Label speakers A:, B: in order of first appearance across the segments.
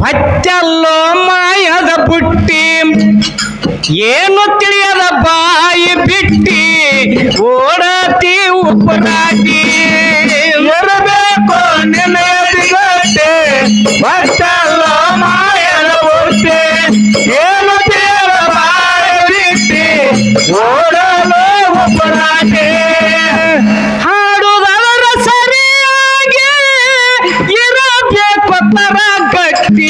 A: ಪಚ್ಚಲ್ಲೋ ಮಾಯದ ಪುಟ್ಟಿ ಏನು ತಿಳಿಯದ ಬಾಯಿ ಬಿಟ್ಟಿ ಓಡಾತಿ ಉಪ್ಪುಟಾಟಿ
B: ಇರಬೇಕು
A: ನೆನೆಯದಿಗಟ್ಟೆ
B: ಪಚ್ಚಲ್ಲ ಮಾಯದ ಪುಟ್ಟಿ
A: ಏನು ತಿಳಿಯದ ಬಾಯಿ ಬಿಟ್ಟಿ ಓಡಲು ಉಪ್ಪುಟಾಟಿ ರತ್ನರ ಕಟ್ಟಿ.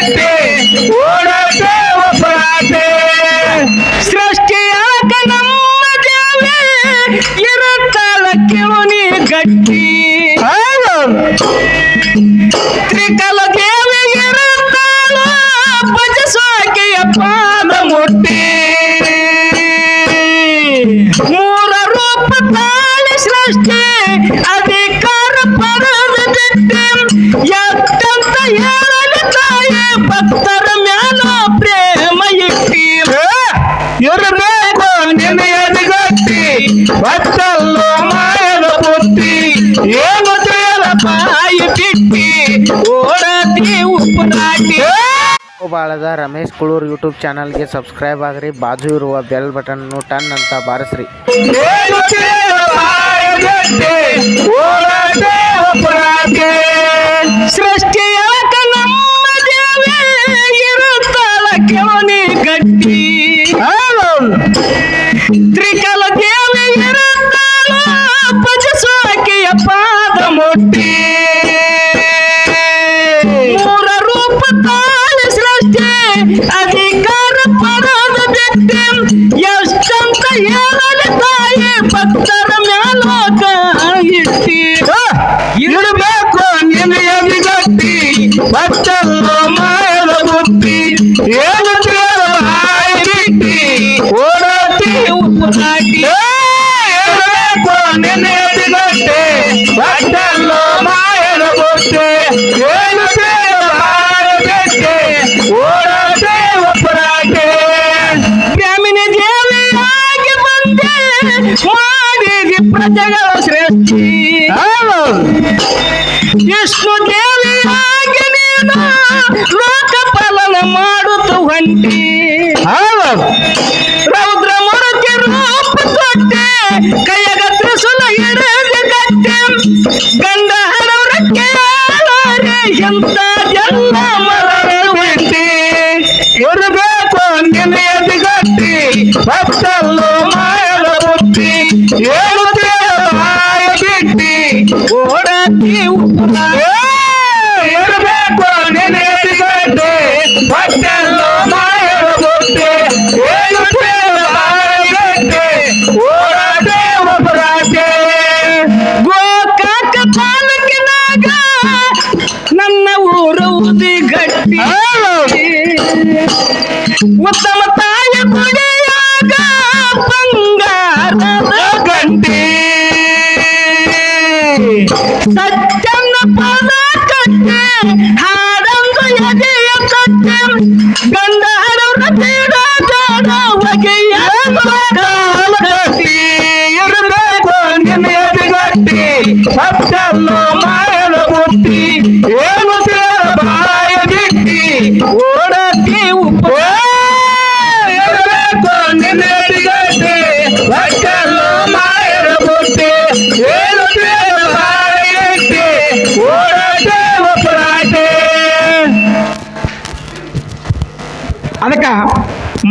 A: Woo!
C: ಬಾಳದ ರಮೇಶ್ ಕುಳೂರ್ ಯೂಟ್ಯೂಬ್ ಚಾನಲ್ಗೆ ಸಬ್ಸ್ಕ್ರೈಬ್ ಆಗ್ರಿ ಬಾಜು ಇರುವ ಬೆಲ್ ಬಟನ್ ಟನ್ ಅಂತ ಬಾರಿಸ್ರಿ.
A: ಸೃಷ್ಟಿಯಾಕ ನಮ್ಮ ಗಟ್ಟಿ. ಜಗವ ಶ್ರೇಷ್ಠಿ ವಿಷ್ಣು ದೇವಿಯಾಗಿ ನೀನು ಲೋಕ ಪಾಲನ ಮಾಡುತ್ತ ಹೊಂಟಿ ಹೌದು. ಉತ್ತಮ ತಾಯ ಕೊಡೆಯಾಗ ಬಂಗಾರದ ಗಂಟೆ. ಸಚ್ಚನ್ನ ಪದ ಕಟ್ಟೆ, ಹಾಡಂದು ಎದೆಯ ಕಟ್ಟೆ. ಗಂಡ ಕಾಲ ಕಟ್ಟಿ.
B: ಇರಬೇಕು
A: ನಿನ್ನ
D: ಎದೆಗಟ್ಟಿ.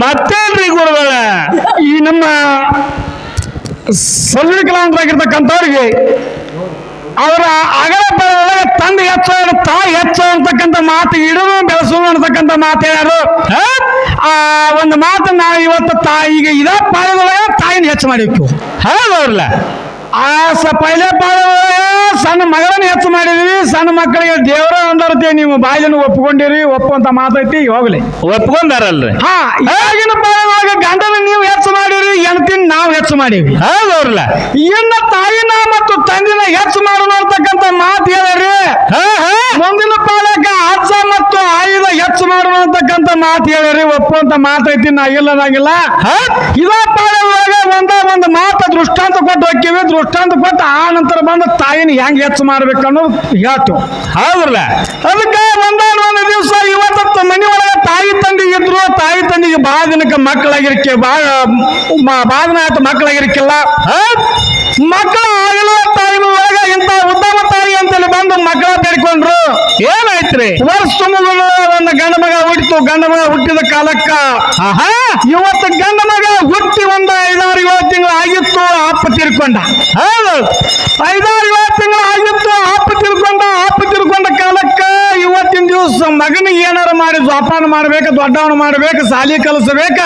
B: ಮತ್ತೇನ್ರಿ ಗುರುಗಳ?
D: ಈ ನಮ್ಮ ಸಲ್ವಿ ಕಲಾವಂತರಾಗಿರ್ತಕ್ಕಂಥವ್ರಿಗೆ ಅವರ ಅಗಲ ಬಲದೊಳಗೆ ತಂದೆ ಹೆಚ್ಚು ತಾಯಿ ಹೆಚ್ಚು ಅಂತಕ್ಕಂಥ ಮಾತು ಇಡೋದು ಬೆಳೆಸೋದು ಅಂತಕ್ಕಂಥ ಮಾತು ಹೇಳ್ಯಾರು
B: ಹಾ?
D: ಆ ಒಂದು ಮಾತು ನಾವು ಇವತ್ತು ತಾಯಿಗೆ ಇದ ಪಾಳದೊಳಗೆ ತಾಯಿನ ಹೆಚ್ಚು ಮಾಡಿಕ್ಕು
B: ಹೌದವ್ರಲ್ಲ
D: ಆ ಸ ಪೈಲೆ ಪಾಳದೊಳಗೆ ಸಣ್ಣ ಮಗಳನ್ನ ಹೆಚ್ಚು ಮಾಡಿದೀವಿ ಸಣ್ಣ ಮಕ್ಕಳಿಗೆ ದೇವರ ಅಂದರ್ತೆ ನೀವು ಬಾಯಿನ ಒಪ್ಕೊಂಡಿರಿ ಒಪ್ಪುವಂತ ಮಾತೈತಿ ಹೋಗ್ಲಿ.
B: ಒಪ್ಕೊಂಡಾರಲ್ರಿ?
D: ಹಾ ಈಗಿನ ಗಂಡನ ನೀವು ಹೆಚ್ಚು ಮಾಡಿರಿ ಹೆಣ್ತಿನ ನಾವು ಹೆಚ್ಚು ಮಾಡಿವಿ.
B: ಹೌದವ್ರಲ್ಲ
D: ಇನ್ನ ತಾಯಿನ ಮತ್ತು ತಂದಿನ ಹೆಚ್ಚು ಮಾಡೋಣ ಅಂತಕ್ಕಂತ ಮಾತು ಹೇಳ್ರಿ
B: ಹಾ ಹಾ
D: ಮುಂದಿನ ಪಾಲಕ ಅಜ್ಜ ಮತ್ತು ಆಯುಧ ಹೆಚ್ಚು ಮಾಡೋಣ ಅಂತಕ್ಕಂಥ ಮಾತು ಹೇಳಿರಿ ಒಪ್ಪುವಂತ ಮಾತೈತಿ ನಾ ಇಲ್ಲದಾಗಿಲ್ಲ? ಇದ ಒಂದ ಒಂದು ಮಾತು ದೃಷ್ಟಾಂತ ಕೊಟ್ಟು ಹೋಗ್ತೀವಿ ದೃಷ್ಟಾಂತ ಕೊಟ್ಟು ಆ ನಂತರ ಬಂದ ತಾಯಿನ ಹೆಂಗ್ ಹೆಚ್ಚು ಮಾಡ್ಬೇಕು ಅನ್ನೋದು ಹೇಳ್ತು.
B: ಹೌದ್ರಲ್ಲ?
D: ಅದಕ್ಕೆ ಒಂದಾನ ಒಂದು ದಿವಸ ಇವತ್ತು ಮನೆ ಒಳಗೆ ತಾಯಿ ತಂದೆ ಇದ್ರು ತಾಯಿ ತಂದಿಗೆ ಬಹಳ ದಿನಕ್ಕೆ ಮಕ್ಕಳಾಗಿರ್ಕೆ ಬಹಳ ಬಹಳ ದಿನ ಆಯ್ತು ಮಕ್ಕಳಾಗಿರ್ಕಿಲ್ಲ. ಮಕ್ಕಳ ಆಗಿಲ್ಲ ತಾಯಿನ ಒಳಗ ಇಂತ ಉತ್ತಮ ಅಂತೇಳಿ ಬಂದು ಮಕ್ಕಳ ಬೇಡ್ಕೊಂಡ್ರು
B: ಏನಾಯ್ತ್ರಿ?
D: ವರ್ಷ ತುಂಬುಗಳು ಒಂದು ಗಂಡ ಮಗ ಹುಟ್ಟಿತು. ಗಂಡ ಮಗ ಹುಟ್ಟಿದ ಕಾಲಕ್ಕ
B: ಆಹಾ!
D: ಇವತ್ತು ಗಂಡ ಮಗ ಹುಟ್ಟಿ ಒಂದು ಐದಾರು ಏಳು ತಿಂಗಳು ಆಗಿತ್ತು ಅಪ್ಪ ತಿರ್ಕೊಂಡ.
B: ಹೌದು.
D: ಐದಾರು ಏಳು ತಿಂಗಳು ಆಗಿತ್ತು ಅಪ್ಪ ತಿರ್ಕೊಂಡ ಅಪ್ಪ ತಿರ್ಕೊಂಡ ಕಾಲಕ್ಕ ಇವತ್ತಿನ ದಿವಸ ಮಗನಿಗೆ ಏನಾರ ಮಾಡಿ ಜೋಪಾನ ಮಾಡ್ಬೇಕು ದೊಡ್ಡವನ ಮಾಡ್ಬೇಕು ಸಾಲಿ ಕಲಿಸಬೇಕ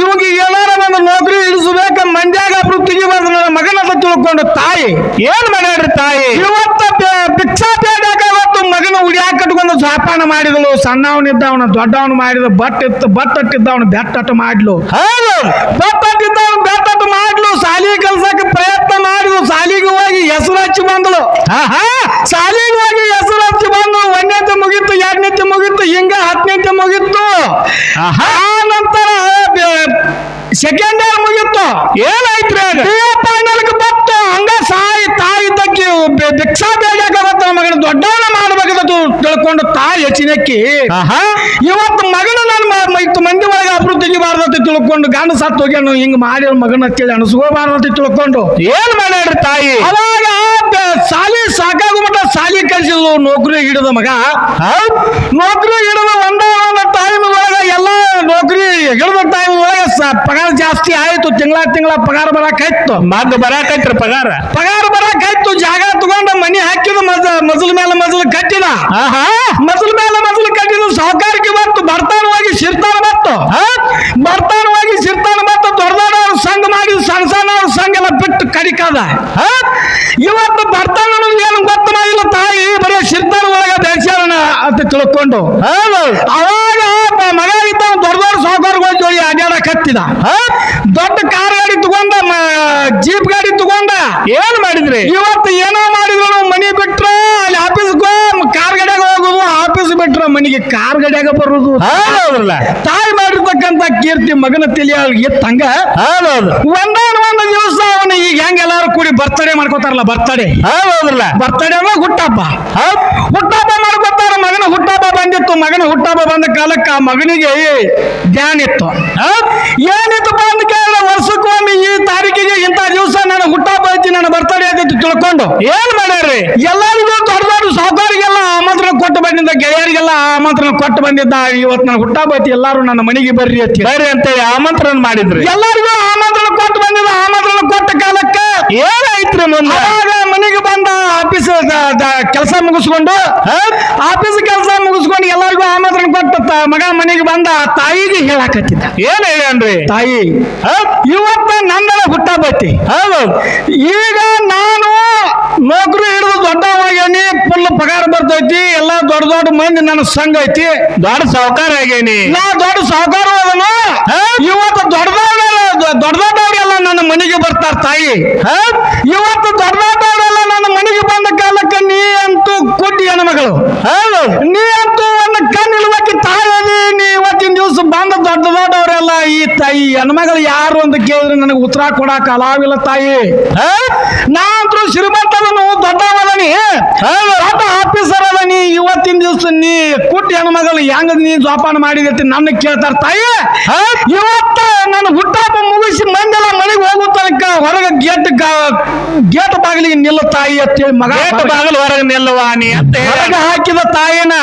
D: ಇವಾಗ ಏನಾರ ಒಂದು ನೌಕರಿ ಇಳಿಸಬೇಕ ಮಂಡ್ಯಾಗ ಅಬ್ರು ತೆಗಿಬಾರ್ದು ನನ್ನ ಮಗನ ತಿಳ್ಕೊಂಡು ತಾಯಿ.
B: ಏನ್ ಮಾಡ್ಯಾಡ್ರಿ ತಾಯಿ?
D: ಇವತ್ತ ಭಿಕ್ಷಾ ಬೇಡಾಕ ಇವತ್ತು ಮಗನ ಉಡಿಯಾಕ ಕಟ್ಕೊಂಡು ಜೋಪಾನ ಮಾಡಿದಳು. ಸಣ್ಣವನಿದ್ದವನ ದೊಡ್ಡವನು ಮಾಡಿದ ಬಟ್ ಇತ್ತು ಬಟ್ ಅಟ್ಟಿದ್ದವನು ಬೆಟ್ಟಟ್ಟು ಮಾಡ್ಲು.
B: ಹೌದು.
D: ಬೆಟ್ಟ ಬೆಟ್ಟಟ್ಟು ಮಾಡ್ಲು. ಸಾಲಿ ಕಲ್ಸಕ್ಕೆ ಪ್ರಯತ್ನ ಮಾಡಿದ್ಲು. ಸಾಲಿಗೆ ಹೋಗಿ ಹೆಸರು ಹಚ್ಚಿ ಬಂದಳು. ಸಾಲಿಗೆ ಹೋಗಿ ಹೆಸರು ಹಚ್ಚಿ ಬಂದು ಒಂದನೇತೆ ಮುಗೀತು ಎರಡನೇತೆ ಮುಗಿತ್ತು ಹಿಂಗ ಹತ್ತನೇತೆ ಮುಗೀತು
B: ಆಹಾ.
D: ಆ ನಂತರ ಸೆಕೆಂಡ್ ಇಯರ್
B: ಮುಗಿತ್ತು. ಏನಾಯ್ತು
D: ಫೈನಲ್ ಬತ್ತು. ಹಂಗ ಸಾಯಿ ತಾಯಿ ತಕ್ಕಿ ಭಿಕ್ಷಾ ಬೇಗ ಬತ್ತ. ಮಗನ ದೊಡ್ಡವನ ಮಾಡ್ಬೇಕಂತ ತಿಳ್ಕೊಂಡು ತಾಯಿ ಹೆಚ್ಚಿನಕ್ಕಿ ಇವತ್ತು ಮಗನ ನಾನು ಇತ್ತು ಮಂದಿ ತಿಳ್ಕೊಂಡು ಗಂಡ ಸತ್ತು ಹೋಗ್ಯಾನು ಹಿಂಗ್ ಮಾಡಿ ಮಗನ ಅಂತೇಳಿ ಅಂತ ತಿಳ್ಕೊಂಡು.
B: ಏನ್ ಮಾಡ್ಯಾಡ್ರಿ ತಾಯಿ?
D: ಅವಾಗ ಸಾಲಿ ಮಟ್ಟ ಸಾಲಿ ಕಲ್ಸಿದ್ಲು ನೌಕರಿ ಹಿಡಿದ ಮಗ. ನೌಕರಿ ಹಿಡಿದ ಒಂದ ನೌಕರಿ ಹೇಳ್ಬೇಕು ಪಗಾರ ಜಾಸ್ತಿ ಆಯ್ತು ತಿಂಗಳ ತಿಂಗಳ ಪಗಾರ ಬರಾಕಾಯ್ತು
B: ಮಗ್ ಬರಾಕೈತ್ರಿ ಪಗಾರ.
D: ಪಗಾರ ಬರಾಕಾಯ್ತು ಜಾಗ ತಗೊಂಡ ಮನಿ ಹಾಕಿದ ಮಜ ಮಜಲ್ ಮೇಲೆ ಮಜಲ್ ಕಟ್ಟಿದ.
B: ಆಹಾ.
D: ಮಜಲ್ ಮೇಲೆ ಮಜಲ್ ಕಟ್ಟಿದ ಸಹಕಾರಕ್ಕೆ ಬಂತು ಬರ್ತಾನವಾಗಿ ಸಿರ್ತಾನ ಬಂತು. ಬರ್ತಾನವಾಗಿ ಸಿರ್ತಾನ ಶಿರ್ತಾನ ದೊಡ್ಡ ದೊಡ್ಡವ್ರ ಸಂಘ ಮಾಡಿ ಸಣ್ಣ ಸಣ್ಣವ್ರ ಸಂಘ ಎಲ್ಲ ಬಿಟ್ಟು ಕಡಿಕಾದ. ಇವತ್ತು ಬರ್ತಾನ ಏನು ಗೊತ್ತ ಮಾಡಿಲ್ಲ ತಾಯಿ ಬರೀ ಸಿರ್ತಾನ ಒಳಗ ಬೆಳೆಸ್ಯಾರನ ಅಂತ ತಿಳ್ಕೊಂಡು.
B: ಹೌದು.
D: ಸಾವುಕಾರಗಳ ಜೋಡಿ ಅಡ್ಯಾಡಕ್ ಹತ್ತಿದ ದೊಡ್ಡ ಕಾರ್ ಗಾಡಿ ತಗೊಂಡ ಜೀಪ್ ಗಾಡಿ ತಗೊಂಡ.
B: ಏನ್ ಮಾಡಿದ್ರಿ?
D: ಇವತ್ತು ಏನೋ ಮಾಡಿದ್ರು ಮನಿ ಬಿಟ್ರ ಅಲ್ಲಿ ಆಫೀಸ್ಗೆ ಕಾರ್ ಗಾಡಿಯಾಗ ಹೋಗುದು ಆಫೀಸ್ ಬಿಟ್ರ ಮನಿಗೆ ಕಾರ್ ಗಾಡಿಯಾಗ ಬರುದು.
B: ಹೌದಲ್ಲ
D: ತಾಯಿ ಮಾಡಿರ್ತಕ್ಕಂತ ಕೀರ್ತಿ ಮಗನ ತಿಳಿಯಾಳ ಎತ್ತಂಗ ಒಂದಾನ ಒಂದು ದಿವಸ ಅವನು ಈಗ ಹೆಂಗ ಎಲ್ಲಾರು ಕೂಡಿ ಬರ್ತಡೇ ಮಾಡ್ಕೋತಾರಲ್ಲ ಬರ್ತಡೇ
B: ಹೌದಲ್ಲ
D: ಬರ್ತಡೇ ಅಂದ್ರೆ ಹುಟ್ಟಪ್ಪ ಹುಟ್ಟಪ್ಪ ಮಾಡ್ಕೋತಾರ ಮಗನ ಹುಟ್ಟಹಬ್ಬ ಬಂದಿತ್ತು ಮಗನ ಹುಟ್ಟಹಬ್ಬ ಬಂದ ಕಾಲಕ್ಕೆ ಆ ಮಗನಿಗೆ ಧ್ಯಾನ ಇತ್ತು. ಏನಿತ್ತು ಬಂದ ಕೇಳಿದ್ರೆ ವರ್ಷಕ್ಕೊಮ್ಮೆ ಈ ತಾರೀಕಿಗೆ ಇಂಥ ದಿವಸ ನನ್ನ ಹುಟ್ಟಹಬ್ಬ ಐತಿ ನನ್ನ ಬರ್ತಡೆ ಆಗಿತ್ತು ತಿಳ್ಕೊಂಡು.
B: ಏನ್ ಮಾಡ್ಯಾರ್ರಿ?
D: ಎಲ್ಲರಿಗೂ ದೊಡ್ಡ ದೊಡ್ಡ ಸಾವುಕಾರಿಗೆಲ್ಲ ಆಮಂತ್ರಣ ಕೊಟ್ಟು ಬಂದಿದ್ದ ಗೆಳೆಯರಿಗೆಲ್ಲ ಆಮಂತ್ರಣ ಕೊಟ್ಟು ಬಂದಿದ್ದ. ಇವತ್ತು ನನ್ನ ಹುಟ್ಟಹಬ್ಬ ಐತಿ ಎಲ್ಲಾರು ನನ್ನ ಮನೆಗೆ ಬರ್ರಿ ಅಂತ ಹೇಳಿ.
B: ಬರ್ರಿ ಅಂತೇಳಿ ಆಮಂತ್ರಣ ಮಾಡಿದ್ರಿ.
D: ಎಲ್ಲರಿಗೂ ಆಮಂತ್ರಣ ಕೊಟ್ಟು ಬಂದಿದ್ದ ಆಮಂತ್ರಣ ಕೊಟ್ಟ ಕಾಲಕ್ಕೆ.
B: ಏನಾಯ್ತ್ರಿ ಮುಂದೆ?
D: ಕೆಲಸ ಮುಗಿಸ್ಕೊಂಡು ಆಫೀಸ್ ಕೆಲಸ ಮುಗಿಸ್ಕೊಂಡು ಎಲ್ಲರಿಗೂ ಆಮಂತ್ರಣ ಕೊಟ್ಟ ಮಗ ಮನೆಗೆ ಬಂದ ತಾಯಿಗೆ ಹೇಳಕತ್ತಿದ್ದ.
B: ಏನ್ ಹೇಳನ್ರಿ
D: ತಾಯಿ ಇವತ್ತ ನಂದನ ಹುಟ್ಟ
B: ಬತ್ತಿ.
D: ಈಗ ನಾನು ನೌಕರಿ ಹಿಡಿದು ದೊಡ್ಡವಾಗೇನಿ ಫುಲ್ ಪಗಾರ ಬರ್ತೈತಿ ಎಲ್ಲ ದೊಡ್ಡ ದೊಡ್ಡ ಮಂದಿ ನನ್ನ ಸಂಘ ಐತಿ.
B: ದೊಡ್ಡ ಸಹಕಾರ ಆಗೇನಿ
D: ನಾ ದೊಡ್ಡ ಅದನು. ಇವತ್ತು ದೊಡ್ಡ ದೊಡ್ಡ ದೊಡ್ಡ ದೊಡ್ಡವರೆಲ್ಲ ನನ್ನ ಮನೆಗೆ ಬರ್ತಾರ ತಾಯಿ. ಇವತ್ತು ಹೆಣ್ಮಗಳು ಯಾರು ಅಂತ ಕೇಳಿದ್ರೆ ನನಗೆ ಉತ್ತರ ಕೊಡಾಕ ಅಲಾವಿಲ್ಲ ತಾಯಿ. ನಾ ಅಂತೂ ಶ್ರೀಮಂತ ಅದನು ದೊಡ್ಡವದನಿ ದೊಡ್ಡ ಆಫೀಸರ್ ಅದನಿ. ಇವತ್ತಿನ ದಿವಸ ನೀ ಕುಟ್ಟಿ ಹೆಣ್ಮಗಳು ಹೆಂಗ ನೀ ಜೋಪಾನ ಮಾಡಿದೈತಿ ನನ್ನ ಕೇಳ್ತಾರ ತಾಯಿ. ಇವತ್ತ ನನ್ನ ಹುಟ್ಟಪ್ಪ ಮುಗಿಸಿ ಮಂದೆಲ್ಲ ಮನೆಗೆ ಹೋಗೋ ತನಕ ಹೊರಗೆ ಗೇಟ್ ಗೇಟ್ ಬಾಗಿಲಿಗೆ ನಿಲ್ಲ ತಾಯಿ ಅಂತೇಳಿ ಮಗ
B: ಬಾಗಿಲು ಹೊರಗೆ ನಿಲ್ಲವ ನೀ ಅಂತ.
D: ಹೊರಗೆ ಹಾಕಿದ ತಾಯಿನ.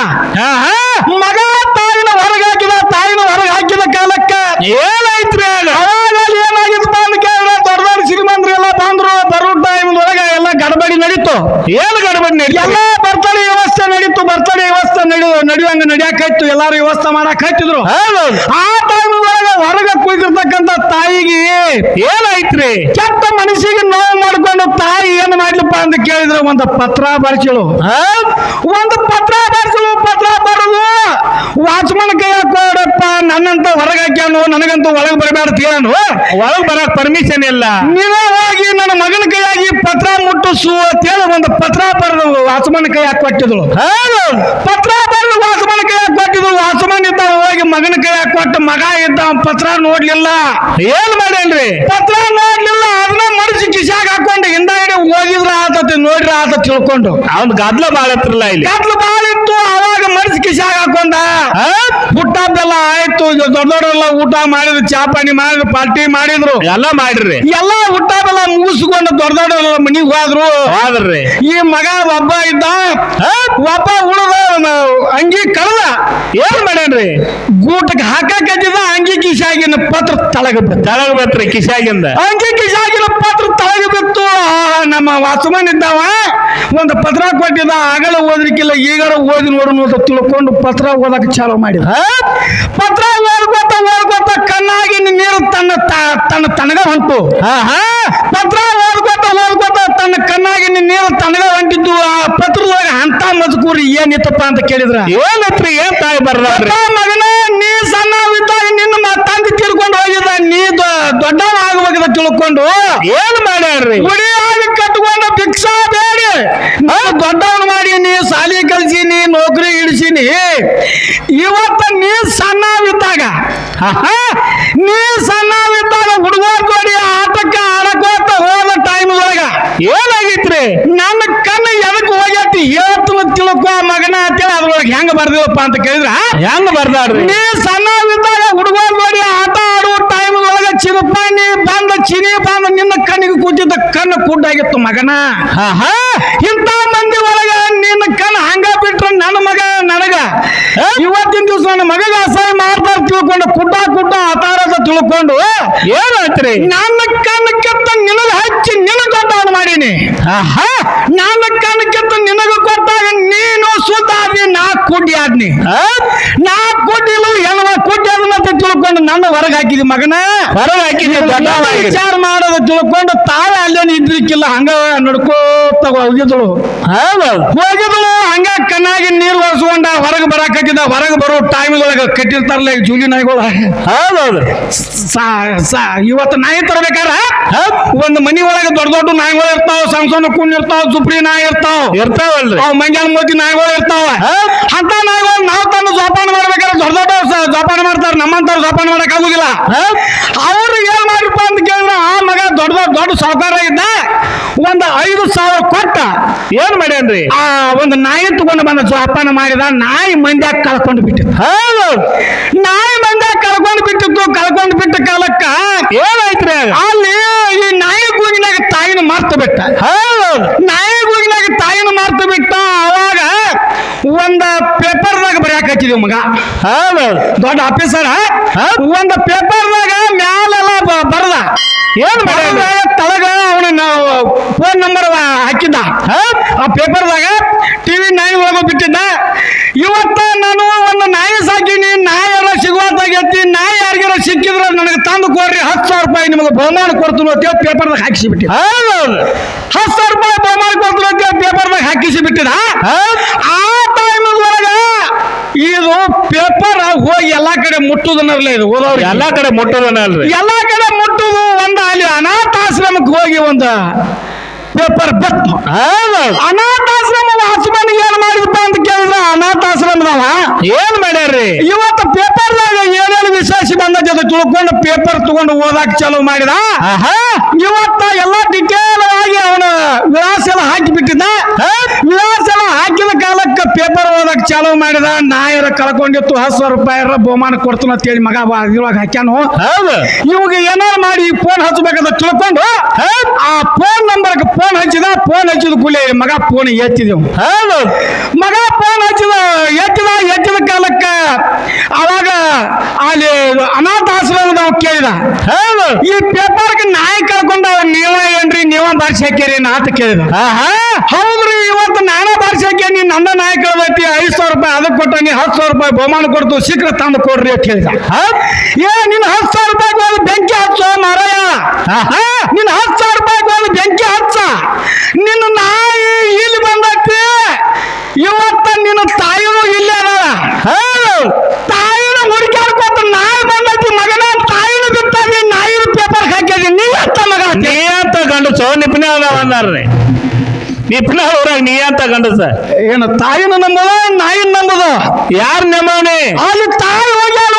D: ಮಗ ತಾಯಿನ ಹೊರಗೆ ಹಾಕಿದ ತಾಯಿನ ಹೊರಗೆ ಹಾಕಿದ ಕಾಲಕ್ಕ ಅಲ್ಲಿ ಏನಾಗಿತ್ತು ಅಂತ ಕೇಳಿದ್ರೆ ದೊಡ್ಡ ದೊಡ್ಡ ಶ್ರೀಮಂತರು ಎಲ್ಲ ಬಂದ್ರು ಬರೋ ಟೈಮ್ ಒಳಗೆ ಎಲ್ಲ ಗಡಬಡಿ ನಡೀತು.
B: ಏನು ಗಡಬಡಿ ನಡೀತು?
D: ಎಲ್ಲ ಬರ್ತಡೆ ವ್ಯವಸ್ಥೆ ನಡೀತು ಬರ್ತಡೆ ವ್ಯವಸ್ಥೆ ನಡಿ ನಡೆಯುವಂಗ ನಡಿಯಾಕಾಯ್ತು ಎಲ್ಲಾರು ವ್ಯವಸ್ಥೆ ಮಾಡಕ್
B: ಹೌದೌದು.
D: ಆ ಟೈಮ್ ಒಳಗೆ ಹೊರಗೆ ಕುಯ್ದಿರ್ತಕ್ಕಂಥ ತಾಯಿಗೆ
B: ಏನಾಯ್ತ್ರಿ?
D: ಕೆಟ್ಟ ಮನಸ್ಸಿಗೆ ನೋವು ಮಾಡ್ಕೊಂಡು ತಾಯಿ ಏನ್ ಮಾಡ್ಲಿಪ್ಪ ಅಂತ ಕೇಳಿದ್ರೆ ಒಂದು ಪತ್ರ ಬರ್ಸಿಳು. ಒಂದು ಪತ್ರ ಬರ್ಸಲು ಪತ್ರ ಬರೆದು ವಾಚ್ಮನ್ ಕೈ ನನ್ನಂತ ಹೊರಗೆ ಹಾಕ್ಯಾನು ನನಗಂತೂ ಒಳಗೆ ಬರಬೇಡ ಹೇಳನು
B: ಒಳಗ್ ಬರಕ್ ಪರ್ಮಿಷನ್ ಇಲ್ಲ.
D: ನೀವೇ ಹೋಗಿ ನನ್ನ ಮಗನ ಕೈಯಾಗಿ ಪತ್ರ ಮುಟ್ಟಿಸು ಅಂತೇಳಿ ಒಂದು ಪತ್ರ ಬರೆದು ವಾಸಮನ ಹಾಕಿ ಕೊಟ್ಟಿದ್ಳು. ಪತ್ರ ಬರೆದು ವಾಸಮನ ಹಾಕಿ ಕೊಟ್ಟಿದ್ಳು. ವಾಸಮನ್ ಇದ್ದ ಹೋಗಿ ಮಗನ ಕೈಯಾಗಿ ಕೊಟ್ಟು ಮಗ ಇದ್ದ ಪತ್ರ ನೋಡ್ಲಿಲ್ಲ.
B: ಏನ್ ಮಾಡೇನ್ರಿ?
D: ಪತ್ರ ನೋಡ್ಲಿಲ್ಲ. ಅದನ್ನ ಮಡಿಸಿ ಕಿಶಾಗ ಹಾಕೊಂಡು ಹಿಂದಾಗಡೆ ಹೋಗಿದ್ರ ಆತತಿ ನೋಡ್ರಿ ಆತ ತಿಳ್ಕೊಂಡು.
B: ಅವ್ನ್ ಗದ್ಲ ಬಾಳ ಹತ್ರಲ್ಲ ಇಲ್ಲಿ.
D: ಗದ್ಲ ಬಾಳ ಇತ್ತು ಮಡಿಸಿ ಕಿಶಾಗ ಹಾಕೊಂಡ ಹುಟ್ಟಾದ್ದೆಲ್ಲ ಆಯ್ತು ಇದು ದೊಡ್ಡ ದೊಡ್ಡಲ್ಲ ಊಟ ಮಾಡಿದ್ರು ಚಾಪಾಣಿ ಮಾಡಿದ್ರು ಪಾರ್ಟಿ ಮಾಡಿದ್ರು.
B: ಎಲ್ಲ ಮಾಡಿರ್ರಿ.
D: ಎಲ್ಲ ಊಟ ಮುಗಿಸ್ಕೊಂಡು ದೊಡ್ಡ ದೊಡ್ಡ ಮನಿಗ್ ಹೋದ್ರು.
B: ಹೋದ್ರಿ.
D: ಈ ಮಗ ಒಬ್ಬ ಇದ್ದ ಒಬ್ಬ ಉಳಿದ ಅಂಗಿ ಕಳೆದ.
B: ಏನ್ ಮಾಡೇನ್ರಿ
D: ಗೂಟಕ್ಕೆ ಹಾಕಕ್ಕಿದ್ದ ಅಂಗಿ ಕಿಶಾಗಿನ ಪತ್ರ ತಳಗ ತಳಗ
B: ತಳಗ್ ಬತ್ರಿ ಕಿಶಾಗಿಂದ.
D: ಅಂಗಿ ಕಿಶಾಗಿನ ಪತ್ರ ತಳಗ ಬಿತ್ತು. ನಮ್ಮ ವಾಸಮನ್ ಇದ್ದಾವ. ಒಂದು ಪತ್ರ ಕೊಟ್ಟಿದ್ದ. ಆಗಲ ಓದ್ಲಿಕ್ಕಿಲ್ಲ. ಈಗಾರ ಓದಿ ನೋಡು ಅಂತ ತಿಳ್ಕೊಂಡು ಪತ್ರ ಓದಕ್ಕೆ ಚಾಲು ಮಾಡಿದ. ಪತ್ರ ಓದ್ಕೊತ ಓದ್ಕೊತ ಕಣ್ಣಾಗಿ ನೀರು ತನ್ನ ತನ್ನ ತನಗ ಹೊಂಟು. ಪತ್ರ ಓದ್ಕೊತ ಓದ್ಕೊತ ತನ್ನ ಕಣ್ಣಾಗಿ ನೀರು ತನಗ ಹೊಂಟಿದ್ದು. ಆ ಪತ್ರದೊಳಗ ಅಂತ ಮಜಕೂರಿ ಏನಿತ್ತಪ್ಪ ಅಂತ ಕೇಳಿದ್ರ.
B: ಏನತ್ರಿ? ಏನ್ ತಾಯಿ
D: ಅಪ್ಪ ಮಗನ ನೀ ಸಣ್ಣವಿದ್ದಾಗ ನಿನ್ನ ತಂದೆ ತಿಳ್ಕೊಂಡು ಹೋಗಿದ್ದ ನೀ ದೊ- ದೊಡ್ಡವ ಆಗಬೇಕಂತ ತಿಳ್ಕೊಂಡು
B: ಏನ್ ಮಾಡ್ಯಾರ್ರಿ?
D: ಗುಡಿಯಾಗಿ ಕಟ್ಕೊಂಡು ಭಿಕ್ಷಾ ಬೇಡಿ. ದೊಡ್ಡವನು ಮಾಡಿ ನೀ ಸಾಲಿ ಕಲ್ಸೀನಿ ನೌಕರಿ ಇಡಿಸಿನಿ. ಇವತ್ತ ನೀ ಸಣ್ಣವಿದ್ದಾಗ ನೀ ಸಣ್ಣವಿದ್ದಾಗ ಹುಡುಗರ ಜೋಡಿ ಆಟಕ್ಕೆ ಆಡಕೋತ ಹೋದ ಟೈಮ್ ಒಳಗ
B: ಏನಾಗಿತ್ರಿ?
D: ನನ್ನ ಕಣ್ಣು ಎದಕ್ಕೆ ಹೋಗ್ಯಾತಿ? ಹೇಳ್ತು ತಿಳ್ಕೊ ಮಗನ ಅಂತೇಳಿ ಅದ್ರೊಳಗೆ ಹೆಂಗ ಬರ್ದಿವಪ್ಪ ಅಂತ ಕೇಳಿದ್ರ?
B: ಹೆಂಗ್ ಬರ್ದಾಡ್ರಿ?
D: ನೀ ಸಣ್ಣವಿದ್ದಾಗ ಹುಡುಗರ ನೋಡಿ ಆಟ ಆಡುವ ಟೈಮ್ ಒಳಗೆ ಚಿರುಪಾನಿ ಬಂದ ಚಿನಿ ಬಂದ ನಿನ್ನ ಕಣ್ಣಿಗೆ ಕೂತಿದ್ದ ಕಣ್ಣು ಕುಡ್ಡಾಗಿತ್ತು ಮಗನ. ಇಂಥ ಮಂದಿ ಒಳಗ ನಿನ್ನ ಕಣ್ಣು ಹಂಗ ಬಿಟ್ರ ನನ್ನ ಮಗ ನನಗ. ಇವತ್ತಿನ ದಿವಸ ನನ್ನ ಮಗಗ ಅಸಹಾಯ ಮಾಡ್ತಾರ ತಿಳ್ಕೊಂಡು ಕುಡ್ಡ ಕುಡ್ಡ ಆತಾರದ ತಿಳ್ಕೊಂಡು
B: ಏನಾಯ್ತ್ರಿ
D: ನನ್ನ ಕಣ್ಣು ಕೆತ್ತ ನಿನಗ ಹಚ್ಚಿ ನಿನಗ ಕೊಟ್ಟ ಮಾಡೀನಿ. ನನ್ನ ಕಣ್ಣಕ್ಕಿಂತ ನಿನಗ ಕೊಟ್ಟಾಗ ನೀನು ಸುದ್ದಾದಿ ನಾ ಕೋಟಿ ಆದ್ನಿ. ನಾ ಕೊಟ್ಟಿಲ್ಲ ಎಲ್ವ ಕೋಟಿ ಅದನ್ನ ಅಂತ ತಿಳ್ಕೊಂಡು ನನ್ನ ಹೊರಗೆ ಹಾಕಿದಿ ಮಗನ?
B: ಹೊರಗೆ ಆಗಿ.
D: ವಿಚಾರ ಮಾಡೋದು ತಿಳ್ಕೊಂಡು ತಾವೇ ಅಲ್ಲೇನು ಇದ್ರಿಕ್ಕಿಲ್ಲ ಹಂಗ ನಡ್ಕೋತ ಹೋಗಿದಳು ಹೋಗಿದ್ಳು ಹಂಗ ಕಣ್ಣಾಗಿ ನೀರು ಒರೆಸ್ಕೊಂಡ ಹೊರಗೆ ಬರಕ್ ಹಾಕಿದ ಹೊರಗೆ ಬರೋ ಟೈಮ್ ಒಳಗೆ ಕಟ್ಟಿರ್ತಾರಲ್ಲ ಜೂಲಿ ನಾಯಿಗಳ. ಇವತ್ತು ನಾಯಿ ತರಬೇಕಾರ? ಒಂದು ಮನಿ ಒಳಗೆ ದೊಡ್ಡ ದೊಡ್ಡ ನಾಯಿಗಳು ಇರ್ತಾವ ಸಣ್ಣ ಸಣ್ಣ ಕುಣ್ ಇರ್ತಾವ ಸುಪ್ರಿ ನಾಯಿ ಇರ್ತಾವ.
B: ಇರ್ತಾವಲ್ರಿ.
D: ಅವ್ ಮಂಜಾನ ಮೋತಿ ನಾಯಿಗಳು ಇರ್ತಾವ. ಅಂತ ನಾವು ನಾವು ತಂದು ಜೋಪಾನ ಮಾಡ್ಬೇಕಾದ್ರೆ ದೊಡ್ಡ ದೊಡ್ಡ ಜೋಪಾನ ಮಾಡ್ತಾರೆ. ನಮ್ಮಂತವ್ರು ಜೋಪಾನ ಮಾಡಕ್ ಆಗುದಿಲ್ಲ ಅವ್ರು ಏನ್ ಮಾಡ್ರಪ್ಪ ಅಂತ ಕೇಳಿದ್ರೆ ಆ ಮಗ ದೊಡ್ಡ ದೊಡ್ಡ ಸಾವುಕಾರ ಇದ್ದ. ಒಂದು ಐದು ಸಾವಿರ ಕೊಟ್ಟ.
B: ಏನ್ ಮಾಡ್ಯಾನ್ರಿ?
D: ಆ ಒಂದು ನಾಯಿ ತಗೊಂಡು ಬಂದ ಜೋಪಾನ ಮಾಡಿದ. ನಾಯಿ ಮಂದ್ಯಾಗ ಕಳ್ಕೊಂಡು ಬಿಟ್ಟಿತ್ತು.
B: ಹೌದು.
D: ನಾಯಿ ಮಂದ್ಯಾಗ ಕಳ್ಕೊಂಡು ಬಿಟ್ಟಿತ್ತು. ಕಳ್ಕೊಂಡು ಬಿಟ್ಟ ಕಾಲಕ್ಕ
B: ಏನಾಯ್ತ್ರಿ
D: ಅಲ್ಲಿ ಈ ನಾಯಿ ಕೂಗಿನಾಗ ತಾಯಿನ ಮರ್ತು ಬಿಟ್ಟ.
B: ಹೌದು.
D: ನಾಯಿ ಕೂಗಿನಾಗ ತಾಯಿನ ಮರ್ತು ಬಿಟ್ಟ ಅವಾಗ ಒಂದ ಪೇಪರ್ದಾಗ ಬರೆಯಕ್ ಹಚ್ಚಿದ್ವಿ ಮಗ.
B: ಹೌದು
D: ದೊಡ್ಡ ಆಫೀಸರ್ ಒಂದು ಪೇಪರ್ದಾಗ ಮ್ಯಾಲೆಲ್ಲ ಬ- ಬರದ.
B: ಏನ್
D: ಬರೆದ ತಳಗ ಅವನ ಫೋನ್ ನಂಬರ್ ಹಾಕಿದ್ದ. ಆ ಪೇಪರ್ದಾಗ ಟಿವಿ ನಾಯಿ ಒಳಗ ಬಿಟ್ಟಿದ್ದ. ಇವತ್ತ ನಾನು ಒಂದು ನಾಯಿ ಸಾಕೀನಿ. ನಾಯಿ ಎಲ್ಲ ಸಿಗುವಂತಾಗೈತಿ ನಾಯಿ ಯಾರಿಗಾರ ಸಿಕ್ಕಿದ್ರೆ ನನಗೆ ತಂದು ಕೊಡ್ರಿ. ಹತ್ತು ಸಾವಿರ ರೂಪಾಯಿ ನಿಮಗೆ ಬಹುಮಾನ ಕೊಡ್ತೀನಿ ಅಂತೇಳಿ ಪೇಪರ್ದಾಗ ಹಾಕಿಸಿ ಬಿಟ್ಟಿದ್ದ
B: ಹೌದೌದು
D: ಹತ್ತು ಸಾವಿರ ರೂಪಾಯಿ ಬಹುಮಾನ ಕೊಡ್ತೀನಿ ಪೇಪರ್ ಪೇಪರ್ದಾಗ ಹಾಕಿಸಿ ಬಿಟ್ಟಿದ ಆ ಇದು ಪೇಪರ್ ಹೋಗಿ ಎಲ್ಲಾ ಕಡೆ ಮುಟ್ಟುದನ್ನಲ್ಲ ಇದು ಓದೋರು
B: ಎಲ್ಲಾ ಕಡೆ ಮುಟ್ಟೋದನಲ್ರಿ
D: ಎಲ್ಲಾ ಕಡೆ ಮುಟ್ಟುದು ಒಂದ ಅಲ್ಲಿ ಅನಾಥಾಶ್ರಮಕ್ಕೆ ಹೋಗಿ ಒಂದ ಪೇಪರ್ ಬತ್ತು.
B: ಅನಾಥಾಶ್ರಮದ
D: ಅನಾಥಾಶ್ರಮ ವಾಸಮನಿಗೆ ಏನ್ ಮಾಡಿದಪ್ಪ ಅಂತ ಕೇಳಿದ್ರೆ ಅನಾಥಾಶ್ರಮದವ
B: ಏನ್ ಮಾಡ್ಯಾರ್ರಿ?
D: ಇವತ್ತು ಪೇಪರ್ದಾಗ ಏನೇನು ವಿಶೇಷ ಬಂದ ಜೊತೆ ತಿಳ್ಕೊಂಡು ಪೇಪರ್ ತಗೊಂಡು ಓದಾಕ್ ಚಾಲು ಮಾಡಿದ. ಇವತ್ತ ಎಲ್ಲಾ ಡಿಟೇಲ್ ಆಗಿ ಅವನ ವಿಳಾಸ ಎಲ್ಲ ಹಾಕಿ ಬಿಟ್ಟಿದ್ದ ವಿಳಾಸ ಎಲ್ಲ ಹಾಕಿದ ಕಾಲಕ್ಕೆ ಪೇಪರ್ ಓದಕ್ ಹೇಳಕ್ ಚಾಲೂ ಮಾಡಿದ ನಾಯರ ಕಳ್ಕೊಂಡಿತ್ತು ಹತ್ತು ರೂಪಾಯಿ ಬಹುಮಾನ ಕೊಡ್ತಾನ ಅಂತ ಹೇಳಿ ಮಗ ಇವಾಗ ಹಾಕ್ಯಾನು. ಇವಾಗ ಏನಾರು ಮಾಡಿ ಫೋನ್ ಹಚ್ಚಬೇಕಂತ ತಿಳ್ಕೊಂಡು ಆ ಫೋನ್ ನಂಬರ್ಗೆ ಫೋನ್ ಹಚ್ಚಿದ ಫೋನ್ ಹಚ್ಚಿದ ಕೂಲಿ ಮಗ ಫೋನ್ ಎತ್ತಿದೆವು. ಮಗ ಫೋನ್ ಹಚ್ಚಿದ ಎತ್ತಿದ ಎತ್ತಿದ ಕಾಲಕ್ಕ ಅವಾಗ ಅಲ್ಲಿ ಅನಾಥ ಆಶ್ರಮದ ಕೇಳಿದ. ಈ ಪೇಪರ್ಗೆ ನಾಯಿ ಕಳ್ಕೊಂಡ ನೀವ ಏನ್ರಿ ನೀವ ಭಾಷೆ ಹಾಕಿರಿ ನಾ ಅಂತ ಕೇಳಿದ. ಹೌದ್ರಿ ಇವತ್ತು ನಾನೇ ಬಾರ್ಸಿ ಹಾಕಿ ನನ್ನ ನಾಯಿ ಕಳ್ದೈತಿ ಐದು ಸಾವಿರ ರೂಪಾಯಿ ಕೊಟ್ಟ ನೀ ಹತ್ತು ಸಾವಿರ ರೂಪಾಯಿ ಬಹುಮಾನ ಕೊಡ್ತು ಶೀಘ್ರ ತಂದು ಕೊಡ್ರಿ ಅಂತ ಹೇಳಿದ. ಏ ನಿನ್ನ ಹತ್ತು ಸಾವಿರ ರೂಪಾಯಿ ಒಂದು ಬೆಂಕಿ ಹಚ್ಚ ಮಾರಾಯ. ನಿನ್ನ ಹತ್ತು ಸಾವಿರ ರೂಪಾಯಿ ಒಂದು ಬೆಂಕಿ ಹಚ್ಚ. ನಿನ್ನ ನಾಯಿ ಇಲ್ಲಿ ಬಂದೈತಿ. ಇವತ್ತ ನಿನ್ನ ತಾಯಿನೂ ಇಲ್ಲೇ
B: ಹೌದು
D: ತಾಯಿನ ಹುಡುಕ್ಯಾಡ್ಕೊತ ನಾಯಿ ಬಂದೈತಿ ಮಗನ ತಾಯಿನ ಬಿಟ್ಟಾಗಿ ನಾಯಿನ ಪೇಪರ್ ಹಾಕಿದಿ ನೀ ಅಂತ ಮಗ
B: ನೀ ಅಂತ ಗಂಡಸು ನಿಪ್ನೆ ಅದಾವ ಅಂದಾರ್ರಿ. ನಿಪ್ನೆ ಊರಾಗ ನೀ ಅಂತ ಗಂಡಸ.
D: ಏನು ತಾಯಿನ ನಂಬದ ನಾಯಿನ ನಂಬದ?
B: ಯಾರು ನೆಮ್ಮವನಿ?
D: ಅಲ್ಲಿ ತಾಯಿ ಹೋಗ್ಯಾಳ.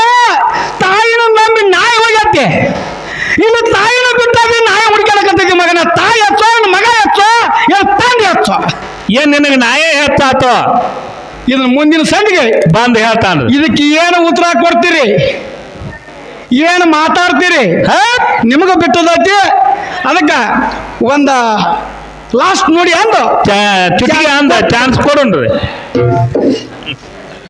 D: ತಾಯಿನ ನಂಬಿ ನಾಯಿ ಹೋಗ್ಯತ್ತೆ ಇಲ್ಲಿ ತಾಯಿನ ಬಿಟ್ಟಾಗಿ ನಾಯಿ ಹುಡುಕ್ಯಾಡಕತ್ತೈತಿ ಮಗನ. ತಾಯಿ ಹಚ್ಚೋ ಮಗ ಹಚ್ಚೋ ಏನು ತಂದೆ ಹಚ್ಚೋ.
B: ಏನ್ ನಿನಗೆ ನಾಯೇ ಹೆಚ್ಚಾತ
D: ಇದನ್ನ ಮುಂದಿನ ಸಂದಿಗೆ
B: ಬಂದು ಹೇಳ್ತಾನೆ
D: ಇದಕ್ಕೆ ಏನು ಉತ್ತರ ಕೊಡ್ತೀರಿ? ಏನು ಮಾತಾಡ್ತೀರಿ? ನಿಮಗೆ ಬಿಟ್ಟದೈತಿ. ಅದಕ್ಕೆ ಒಂದು ಲಾಸ್ಟ್ ನೋಡಿ ಅಂದು.
B: ಚುಟಿಗೆ ಅಂದ ಚಾನ್ಸ್ ಕೊಡುನ್ರಿ